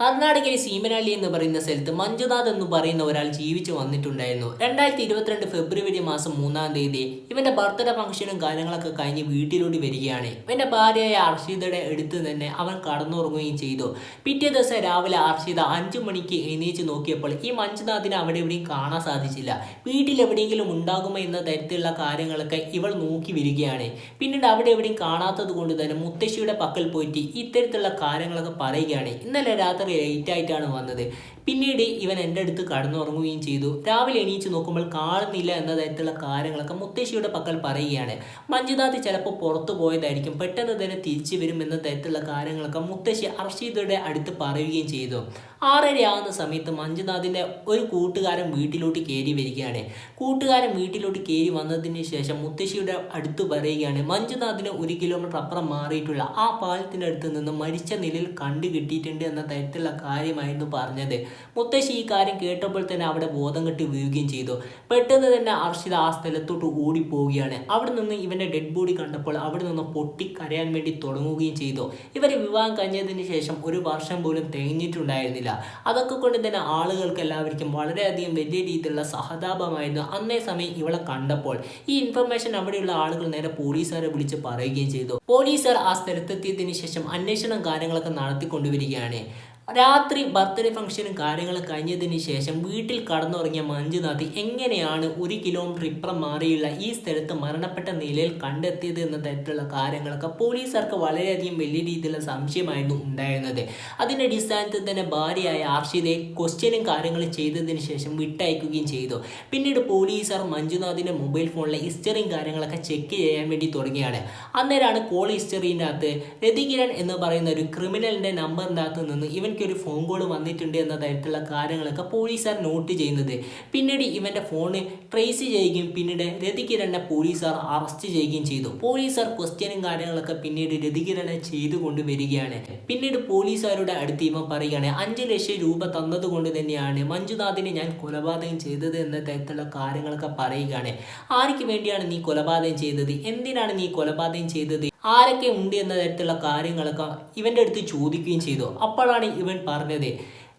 കർണാടകയിലെ സീമനാളി എന്ന് പറയുന്ന സ്ഥലത്ത് മഞ്ജുനാഥ് എന്ന് പറയുന്ന ഒരാൾ ജീവിച്ചു വന്നിട്ടുണ്ടായിരുന്നു. രണ്ടായിരത്തി ഇരുപത്തിരണ്ട് ഫെബ്രുവരി മാസം മൂന്നാം തീയതി ഇവന്റെ ബർത്ത്ഡേ ഫംഗ്ഷനും കാര്യങ്ങളൊക്കെ കഴിഞ്ഞ് വീട്ടിലോട്ട് വരികയാണ്. ഇവന്റെ ഭാര്യയായ അർഷിതയുടെ അടുത്ത് തന്നെ അവൻ കടന്നുറങ്ങുകയും ചെയ്തു. പിറ്റേ ദിവസം രാവിലെ അർഷിത അഞ്ചു മണിക്ക് എണീച്ച് നോക്കിയപ്പോൾ ഈ മഞ്ജുനാഥിനെ അവിടെ എവിടെയും കാണാൻ സാധിച്ചില്ല. വീട്ടിൽ എവിടെയെങ്കിലും ഉണ്ടാകുമോ എന്ന തരത്തിലുള്ള കാര്യങ്ങളൊക്കെ ഇവൾ നോക്കി വരികയാണ്. പിന്നീട് അവിടെ എവിടെയും കാണാത്തത് കൊണ്ട് തന്നെ മുത്തശ്ശിയുടെ പക്കൽ പോയിട്ട് ഇത്തരത്തിലുള്ള കാര്യങ്ങളൊക്കെ പറയുകയാണ്. ഇന്നലെ രാത്രി ലേറ്റ് ആയിട്ടാണ് വന്നത്. പിന്നീട് ഇവൻ എന്റെ അടുത്ത് കടന്നുറങ്ങുകയും ചെയ്തു. രാവിലെ എണീച്ച് നോക്കുമ്പോൾ കാണുന്നില്ല എന്ന തരത്തിലുള്ള കാര്യങ്ങളൊക്കെ മുത്തശ്ശിയുടെ പക്കൽ പറയുകയാണ്. മഞ്ജുനാഥ് ചിലപ്പോൾ പുറത്തു പോയതായിരിക്കും. പെട്ടെന്ന് തന്നെ തിരിച്ചു വരും എന്ന തരത്തിലുള്ള കാര്യങ്ങളൊക്കെ മുത്തശ്ശി അർഷീദയുടെ അടുത്ത് പറയുകയും ചെയ്തു. ആറര ആകുന്ന സമയത്ത് മഞ്ജുനാഥിന്റെ ഒരു കൂട്ടുകാരൻ വീട്ടിലോട്ട് കയറി വരികയാണ്. കൂട്ടുകാരൻ വീട്ടിലോട്ട് കയറി വന്നതിന് ശേഷം മുത്തശ്ശിയുടെ അടുത്ത് പറയുകയാണ് മഞ്ജുനാഥിന് ഒരു കിലോമീറ്റർ അപ്പുറം മാറിയിട്ടുള്ള ആ പാലത്തിന്റെ അടുത്ത് നിന്ന് മരിച്ച നിലയിൽ കണ്ടു കിട്ടിയിട്ടുണ്ട് എന്ന തരത്തിലുള്ള കാര്യമായിരുന്നു പറഞ്ഞത്. മുത്തശ്ശി ഈ കാര്യം കേട്ടപ്പോൾ തന്നെ അവിടെ ബോധം കെട്ടി വീഴുകയും ചെയ്തു. പെട്ടെന്ന് തന്നെ അർഷിത ആ സ്ഥലത്തോട്ട് ഓടിപ്പോവുകയാണ്. അവിടെ നിന്ന് ഇവന്റെ ഡെഡ് ബോഡി കണ്ടപ്പോൾ അവിടെ നിന്ന് പൊട്ടി കരയാൻ വേണ്ടി തുടങ്ങുകയും ചെയ്തു. ഇവരെ വിവാഹം കഴിഞ്ഞതിന് ശേഷം ഒരു വർഷം പോലും തികഞ്ഞിട്ടുണ്ടായിരുന്നില്ല അതൊക്കെ കൊണ്ട് തന്നെ ആളുകൾക്ക് എല്ലാവർക്കും വളരെയധികം വലിയ രീതിയിലുള്ള സഹതാപമായിരുന്നു അന്നേ സമയം ഇവളെ കണ്ടപ്പോൾ. ഈ ഇൻഫർമേഷൻ അവിടെയുള്ള ആളുകൾ നേരെ പോലീസുകാരെ വിളിച്ച് പറയുകയും ചെയ്തു. പോലീസുകാർ ആ സ്ഥലത്തെത്തിയതിനു ശേഷം അന്വേഷണം കാര്യങ്ങളൊക്കെ നടത്തിക്കൊണ്ടുവരികയാണ്. രാത്രി ബർത്ത്ഡേ ഫംഗ്ഷനും കാര്യങ്ങളും കഴിഞ്ഞതിന് ശേഷം വീട്ടിൽ കടന്നുറങ്ങിയ മഞ്ജുനാഥ് എങ്ങനെയാണ് ഒരു കിലോമീറ്റർ ഇപ്പുറം മാറിയുള്ള ഈ സ്ഥലത്ത് മരണപ്പെട്ട നിലയിൽ കണ്ടെത്തിയത് എന്ന തരത്തിലുള്ള കാര്യങ്ങളൊക്കെ പോലീസുകാർക്ക് വളരെയധികം വലിയ രീതിയിലുള്ള സംശയമായിരുന്നു ഉണ്ടായിരുന്നത്. അതിന്റെ അടിസ്ഥാനത്തിൽ തന്നെ ഭാര്യയായ ആർഷിതയെ ക്വസ്റ്റ്യനും കാര്യങ്ങളും ചെയ്തതിന് ശേഷം വിട്ടയക്കുകയും ചെയ്തു. പിന്നീട് പോലീസുകാർ മഞ്ജുനാഥിന്റെ മൊബൈൽ ഫോണിലെ ഹിസ്റ്ററിയും കാര്യങ്ങളൊക്കെ ചെക്ക് ചെയ്യാൻ വേണ്ടി തുടങ്ങിയാണ്. അന്നേരമാണ് കോൾ ഹിസ്റ്ററിന്റെ അകത്ത് രതികിരൺ എന്ന് പറയുന്ന ഒരു ക്രിമിനലിന്റെ നമ്പറിന്റെ അകത്ത് നിന്ന് ഇവൻ എനിക്ക് ഒരു ഫോൺ കോൾ വന്നിട്ടുണ്ട് എന്ന തരത്തിലുള്ള കാര്യങ്ങളൊക്കെ പോലീസുകാർ നോട്ട് ചെയ്യുന്നത്. പിന്നീട് ഇവന്റെ ഫോണ് ട്രേസ് ചെയ്യുകയും പിന്നീട് രതികിരനെ പോലീസുകാർ അറസ്റ്റ് ചെയ്യുകയും ചെയ്തു. പോലീസുകാർ ക്വസ്റ്റ്യനും കാര്യങ്ങളൊക്കെ പിന്നീട് രതികിരനെ ചെയ്തു കൊണ്ടുവരികയാണ് പിന്നീട് പോലീസുകാരുടെ അടുത്ത് ഇവൻ പറയുകയാണ് അഞ്ച് ലക്ഷം രൂപ തന്നതുകൊണ്ട് തന്നെയാണ് മഞ്ജുനാഥിനെ ഞാൻ കൊലപാതകം ചെയ്തത് എന്ന തരത്തിലുള്ള കാര്യങ്ങളൊക്കെ പറയുകയാണ്. ആർക്ക് വേണ്ടിയാണ് നീ കൊലപാതകം ചെയ്തത്? എന്തിനാണ് നീ കൊലപാതകം ചെയ്തത്? ആരൊക്കെ ഉണ്ട് എന്ന തരത്തിലുള്ള കാര്യങ്ങളൊക്കെ ഇവന്റെ അടുത്ത് ചോദിക്കുകയും ചെയ്തു. അപ്പോഴാണ് ഇവൻ പറഞ്ഞത്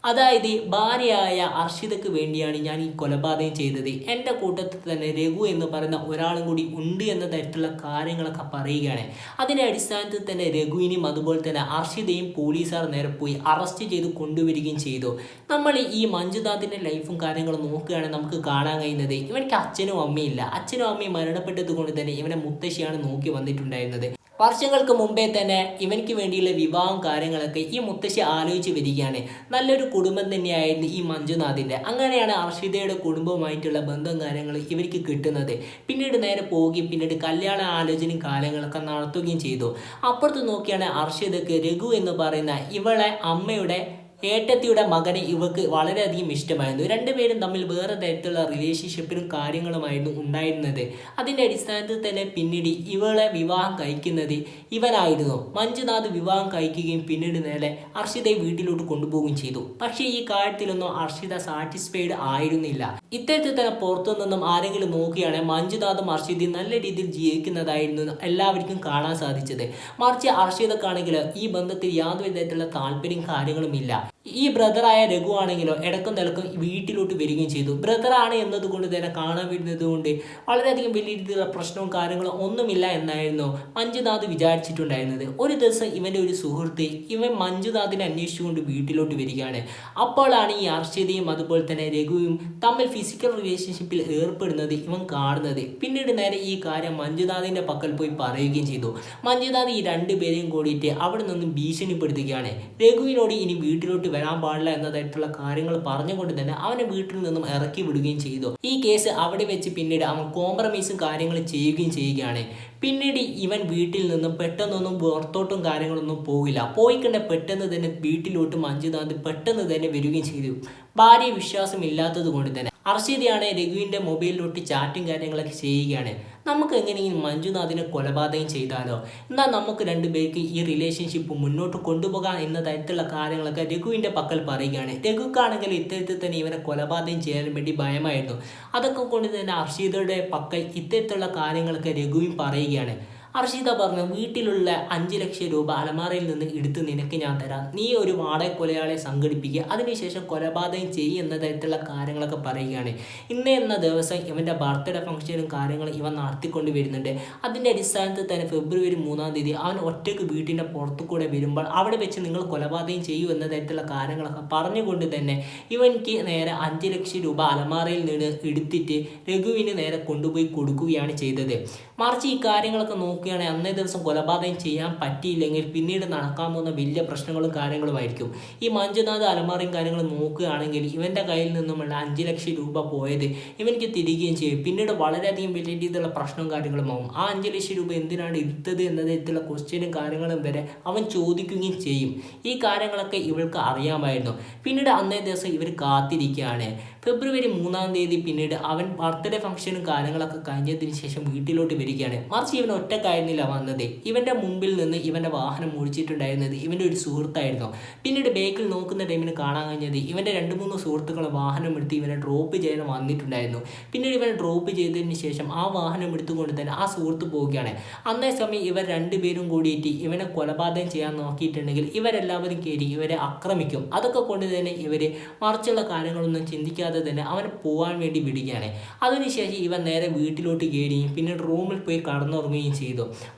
അതായത് ഭാര്യയായ അർഷിതയ്ക്ക് വേണ്ടിയാണ് ഞാൻ ഈ കൊലപാതകം ചെയ്തത്. എന്റെ കൂട്ടത്തിൽ തന്നെ രഘു എന്ന് പറയുന്ന ഒരാളും കൂടി ഉണ്ട് എന്ന തരത്തിലുള്ള കാര്യങ്ങളൊക്കെ പറയുകയാണ്. അതിന്റെ അടിസ്ഥാനത്തിൽ തന്നെ രഘുവിനെയും അതുപോലെ തന്നെ അർഷിതയും പോലീസുകാർ നേരെ പോയി അറസ്റ്റ് ചെയ്ത് കൊണ്ടുവരികയും ചെയ്തു. നമ്മൾ ഈ മഞ്ജുനാഥിന്റെ ലൈഫും കാര്യങ്ങളും നോക്കുകയാണെങ്കിൽ നമുക്ക് കാണാൻ കഴിയുന്നത് ഇവനിക്ക് അച്ഛനും അമ്മയും ഇല്ല. അച്ഛനും അമ്മയും മരണപ്പെട്ടത് കൊണ്ട് തന്നെ ഇവനെ മുത്തശ്ശിയാണ് നോക്കി വന്നിട്ടുണ്ടായിരുന്നത്. വർഷങ്ങൾക്ക് മുമ്പേ തന്നെ ഇവനിക്ക് വേണ്ടിയുള്ള വിവാഹം കാര്യങ്ങളൊക്കെ ഈ മുത്തശ്ശി ആലോചിച്ച് വരികയാണ്. നല്ലൊരു കുടുംബം തന്നെയായിരുന്നു ഈ മഞ്ജുനാഥിന്റെ. അങ്ങനെയാണ് അർഷിതയുടെ കുടുംബവുമായിട്ടുള്ള ബന്ധം കാര്യങ്ങൾ ഇവർക്ക് കിട്ടുന്നത്. പിന്നീട് നേരെ പോവുകയും പിന്നീട് കല്യാണ ആലോചനയും കാര്യങ്ങളൊക്കെ നടത്തുകയും ചെയ്തു. അപ്പുറത്ത് നോക്കിയാണ് അർഷിതയ്ക്ക് രഘു എന്ന് പറയുന്ന ഇവളെ അമ്മയുടെ ഏട്ടത്തിയുടെ മകനെ ഇവക്ക് വളരെയധികം ഇഷ്ടമായിരുന്നു. രണ്ടുപേരും തമ്മിൽ വേറെ തരത്തിലുള്ള റിലേഷൻഷിപ്പിനും കാര്യങ്ങളുമായിരുന്നു ഉണ്ടായിരുന്നത്. അതിന്റെ അടിസ്ഥാനത്തിൽ തന്നെ പിന്നീട് ഇവളെ വിവാഹം കഴിക്കുന്നത് ഇവനായിരുന്നു. മഞ്ജുനാഥ് വിവാഹം കഴിക്കുകയും പിന്നീട് നേരെ അർഷിതയെ വീട്ടിലോട്ട് കൊണ്ടുപോവുകയും ചെയ്തു. പക്ഷേ ഈ കാര്യത്തിലൊന്നും അർഷിത സാറ്റിസ്ഫൈഡ് ആയിരുന്നില്ല. ഇത്തരത്തിൽ തന്നെ പുറത്തു നിന്നും ആരെങ്കിലും നോക്കുകയാണെങ്കിൽ മഞ്ജുനാഥും അർഷിതയും നല്ല രീതിയിൽ ജീവിക്കുന്നതായിരുന്നു എല്ലാവർക്കും കാണാൻ സാധിച്ചത്. മറിച്ച് അർഷിതക്കാണെങ്കിൽ ഈ ബന്ധത്തിൽ യാതൊരു തരത്തിലുള്ള താല്പര്യം കാര്യങ്ങളും ഇല്ല. ഈ ബ്രദറായ രഘു ആണെങ്കിലോ ഇടക്കും നിലക്കും വീട്ടിലോട്ട് വരികയും ചെയ്തു. ബ്രദറാണ് എന്നതുകൊണ്ട് തന്നെ കാണാൻ വരുന്നത് കൊണ്ട് വളരെയധികം വലിയ രീതിയിലുള്ള പ്രശ്നവും കാര്യങ്ങളും ഒന്നുമില്ല എന്നായിരുന്നു മഞ്ജുനാഥ് വിചാരിച്ചിട്ടുണ്ടായിരുന്നത്. ഒരു ദിവസം ഇവന്റെ ഒരു സുഹൃത്ത് ഇവൻ മഞ്ജുനാഥിനെ അന്വേഷിച്ചുകൊണ്ട് വീട്ടിലോട്ട് വരികയാണ്. അപ്പോഴാണ് ഈ അർഷിതയും അതുപോലെ തന്നെ രഘുവും തമ്മിൽ ഫിസിക്കൽ റിലേഷൻഷിപ്പിൽ ഏർപ്പെടുന്നത് ഇവൻ കാണുന്നത്. പിന്നീട് നേരെ ഈ കാര്യം മഞ്ജുനാഥിന്റെ പക്കൽ പോയി പറയുകയും ചെയ്തു. മഞ്ജുനാഥ് ഈ രണ്ടുപേരെയും കൂടിയിട്ട് അവിടെ നിന്ന് ഭീഷണിപ്പെടുത്തുകയാണ്. രഘുവിനോട് ഇനി വീട്ടിലോട്ട് വരാൻ പാടില്ല എന്നതായിട്ടുള്ള കാര്യങ്ങൾ പറഞ്ഞുകൊണ്ട് തന്നെ അവനെ വീട്ടിൽ നിന്നും ഇറക്കി വിടുകയും ചെയ്തു. ഈ കേസ് അവിടെ വെച്ച് പിന്നീട് അവൻ കോംപ്രമൈസും കാര്യങ്ങളും ചെയ്യുകയും ചെയ്യുകയാണ്. പിന്നീട് ഇവൻ വീട്ടിൽ നിന്നും പെട്ടെന്നൊന്നും പുറത്തോട്ടും കാര്യങ്ങളൊന്നും പോകില്ല പോയിക്കണ്ട കണ്ട പെട്ടെന്ന് തന്നെ വീട്ടിലോട്ട് മഞ്ജുനാഥ് പെട്ടെന്ന് തന്നെ വരികയും ചെയ്തു. ഭാര്യ വിശ്വാസം ഇല്ലാത്തത് കൊണ്ട് തന്നെ. അർഷിതയാണ് രഘുവിന്റെ മൊബൈലിലോട്ട് ചാറ്റും കാര്യങ്ങളൊക്കെ ചെയ്യുകയാണ്. നമുക്ക് എങ്ങനെയെങ്കിലും മഞ്ജുനാഥിനെ കൊലപാതകം ചെയ്താലോ? എന്നാൽ നമുക്ക് രണ്ടുപേർക്ക് ഈ റിലേഷൻഷിപ്പ് മുന്നോട്ട് കൊണ്ടുപോകാം എന്ന തരത്തിലുള്ള കാര്യങ്ങളൊക്കെ രഘുവിന്റെ പക്കൽ പറയുകയാണ്. രഘുക്കാണെങ്കിൽ ഇത്തരത്തിൽ തന്നെ ഇവനെ കൊലപാതകം ചെയ്യാൻ വേണ്ടി ഭയമായിരുന്നു. അതൊക്കെ കൊണ്ട് തന്നെ അർഷിതയുടെ പക്കൽ ഇത്തരത്തിലുള്ള കാര്യങ്ങളൊക്കെ രഘുവിൻ പറയുകയാണ്. അർഷിത പറഞ്ഞു വീട്ടിലുള്ള അഞ്ച് ലക്ഷം രൂപ അലമാറയിൽ നിന്ന് എടുത്ത് നിനക്ക് ഞാൻ തരാം. നീ ഒരു വാടക കൊലയാളെ സംഘടിപ്പിക്കുക. അതിനുശേഷം കൊലപാതകം ചെയ്യുന്ന തരത്തിലുള്ള കാര്യങ്ങളൊക്കെ പറയുകയാണ്. ഇന്ന് എന്ന ദിവസം ഇവന്റെ ബർത്ത്ഡേ ഫംഗ്ഷനും കാര്യങ്ങളും ഇവൻ നടത്തിക്കൊണ്ട് വരുന്നുണ്ട്. അതിന്റെ അടിസ്ഥാനത്തിൽ തന്നെ ഫെബ്രുവരി മൂന്നാം തീയതി അവൻ ഒറ്റയ്ക്ക് വീട്ടിന്റെ പുറത്തു കൂടെ വരുമ്പോൾ അവിടെ വെച്ച് നിങ്ങൾ കൊലപാതകം ചെയ്യൂ എന്ന തരത്തിലുള്ള കാര്യങ്ങളൊക്കെ പറഞ്ഞുകൊണ്ട് തന്നെ ഇവൻക്ക് നേരെ അഞ്ച് ലക്ഷം രൂപ അലമാറയിൽ നിന്ന് എടുത്തിട്ട് രഘുവിന് നേരെ കൊണ്ടുപോയി കൊടുക്കുകയാണ് ചെയ്തത്. മറിച്ച് ഈ കാര്യങ്ങളൊക്കെ നോക്കുകയാണെങ്കിൽ അന്നേ ദിവസം കൊലപാതകം ചെയ്യാൻ പറ്റിയില്ലെങ്കിൽ പിന്നീട് നടക്കാൻ പോകുന്ന വലിയ പ്രശ്നങ്ങളും കാര്യങ്ങളുമായിരിക്കും ഈ മഞ്ജുനാഥ് അലമാറയും കാര്യങ്ങളും നോക്കുകയാണെങ്കിൽ ഇവന്റെ കയ്യിൽ നിന്നുമുള്ള അഞ്ച് ലക്ഷം രൂപ പോയത് ഇവനിക്ക് തിരികുകയും ചെയ്യും. പിന്നീട് വളരെയധികം വലിയ രീതിയിലുള്ള പ്രശ്നവും കാര്യങ്ങളും ആവും. ആ അഞ്ച് ലക്ഷം രൂപ എന്തിനാണ് എടുത്തത് എന്നതിലുള്ള ക്വസ്റ്റ്യനും കാര്യങ്ങളും വരെ അവൻ ചോദിക്കുകയും ചെയ്യും. ഈ കാര്യങ്ങളൊക്കെ ഇവൾക്ക് അറിയാമായിരുന്നു. പിന്നീട് അന്നേ ദിവസം ഇവർ കാത്തിരിക്കുകയാണ്. ഫെബ്രുവരി മൂന്നാം തീയതി പിന്നീട് അവൻ ബർത്ത്ഡേ ഫംഗ്ഷനും കാര്യങ്ങളൊക്കെ കഴിഞ്ഞതിന് ശേഷം വീട്ടിലോട്ട് വരികയാണ്. മറിച്ച് ഇവൻ ഒറ്റക്കായിരുന്നില്ല വന്നത്. ഇവന്റെ മുമ്പിൽ നിന്ന് ഇവന്റെ വാഹനം ഓടിച്ചിട്ടുണ്ടായിരുന്നത് ഇവന്റെ ഒരു സുഹൃത്തായിരുന്നു. പിന്നീട് ബേക്കിൽ നോക്കുന്ന ടൈമിന് കാണാൻ കഴിഞ്ഞത് ഇവന്റെ രണ്ട് മൂന്ന് സുഹൃത്തുക്കൾ വാഹനം എടുത്ത് ഇവനെ ഡ്രോപ്പ് ചെയ്യാൻ വന്നിട്ടുണ്ടായിരുന്നു. പിന്നീട് ഇവനെ ഡ്രോപ്പ് ചെയ്തതിന് ശേഷം ആ വാഹനം എടുത്തുകൊണ്ട് തന്നെ ആ സുഹൃത്ത് പോവുകയാണ്. അന്നേ സമയം ഇവർ രണ്ടുപേരും കൂടിയിട്ട് ഇവനെ കൊലപാതകം ചെയ്യാൻ നോക്കിയിട്ടുണ്ടെങ്കിൽ ഇവരെല്ലാവരും കയറി ഇവരെ ആക്രമിക്കും. അതൊക്കെ കൊണ്ട് തന്നെ ഇവർ മറിച്ചുള്ള കാര്യങ്ങളൊന്നും ചിന്തിക്കാതെ തന്നെ അവൻ പോകാൻ വേണ്ടി വിടുകയാണ്. അതിനുശേഷം ഇവൻ നേരെ വീട്ടിലോട്ട് കയറുകയും പിന്നീട് റൂമിൽ പോയി കടന്നുറങ്ങുകയും ചെയ്തു.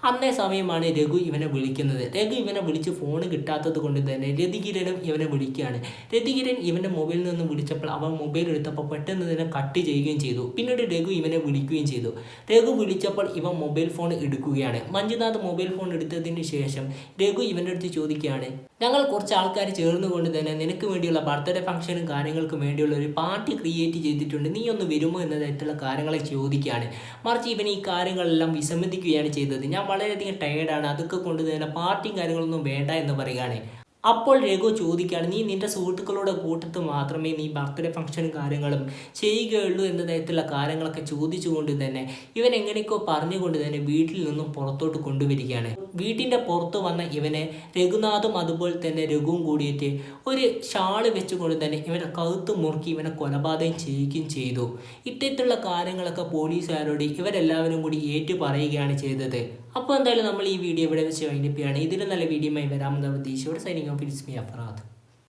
അന്നേ സമയമാണ് രഘു ഇവനെ വിളിക്കുന്നത്. രഘു ഇവനെ വിളിച്ച് ഫോൺ കിട്ടാത്തത് കൊണ്ട് തന്നെ രതികിരനും ഇവനെ വിളിക്കുകയാണ്. രതികിരൻ ഇവന്റെ മൊബൈലിൽ നിന്ന് വിളിച്ചപ്പോൾ അവൻ മൊബൈൽ എടുത്തപ്പോൾ പെട്ടെന്ന് തന്നെ കട്ട് ചെയ്യുകയും ചെയ്തു. പിന്നീട് രഘു ഇവനെ വിളിക്കുകയും ചെയ്തു. രഘു വിളിച്ചപ്പോൾ ഇവൻ മൊബൈൽ ഫോൺ എടുക്കുകയാണ്. മഞ്ജുനാഥ് മൊബൈൽ ഫോൺ എടുത്തതിന് ശേഷം രഘു ഇവന്റെ അടുത്ത് ചോദിക്കുകയാണ് ഞങ്ങൾ കുറച്ച് ആൾക്കാർ ചേർന്നുകൊണ്ട് തന്നെ നിനക്ക് വേണ്ടിയുള്ള ബർത്ത്ഡേ ഫംഗ്ഷനും കാര്യങ്ങൾക്കും വേണ്ടിയുള്ള ഒരു പാർട്ടി ക്രിയേറ്റ് ചെയ്തിട്ടുണ്ട്. നീ ഒന്ന് വരുമോ എന്ന തരത്തിലുള്ള കാര്യങ്ങളെ ചോദിക്കുകയാണ്. മറിച്ച് ഇവൻ ഈ കാര്യങ്ങളെല്ലാം വിസമ്മതിക്കുകയാണ് ചെയ്തത്. ഞാൻ വളരെയധികം ടയേർഡാണ് അതൊക്കെ കൊണ്ട് തന്നെ പാർട്ടിയും കാര്യങ്ങളൊന്നും വേണ്ട എന്ന് പറയുകയാണ്. അപ്പോൾ രഘു ചോദിക്കുകയാണ് നീ നിന്റെ സുഹൃത്തുക്കളുടെ കൂട്ടത്ത് മാത്രമേ നീ ബർത്ത്ഡേ ഫംഗ്ഷനും കാര്യങ്ങളും ചെയ്യുകയുള്ളൂ എന്ന തരത്തിലുള്ള കാര്യങ്ങളൊക്കെ ചോദിച്ചുകൊണ്ട് തന്നെ ഇവൻ എങ്ങനെയൊക്കെയോ പറഞ്ഞുകൊണ്ട് തന്നെ വീട്ടിൽ നിന്നും പുറത്തോട്ട് കൊണ്ടുവരികയാണ്. വീട്ടിന്റെ പുറത്ത് വന്ന ഇവനെ രഘുനാഥും അതുപോലെ തന്നെ രഘുവും കൂടിയിട്ട് ഒരു ഷാൾ വെച്ചുകൊണ്ട് തന്നെ ഇവനെ കഴുത്ത് മുറുക്കി ഇവനെ കൊലപാതകം ചെയ്യുകയും ചെയ്തു. ഇത്തരത്തിലുള്ള കാര്യങ്ങളൊക്കെ പോലീസുകാരോട് ഇവരെല്ലാവരും കൂടി ഏറ്റു പറയുകയാണ് ചെയ്തത്. അപ്പോൾ എന്തായാലും നമ്മൾ ഈ വീഡിയോ ഇവിടെ വെച്ച് വൈൻഡപ്പ് ചെയ്യുകയാണ്. ഇതിലും നല്ല വീഡിയോയുമായി വരാമെന്ന ഉദ്ദേശിച്ചോട് signing off it's me Afrad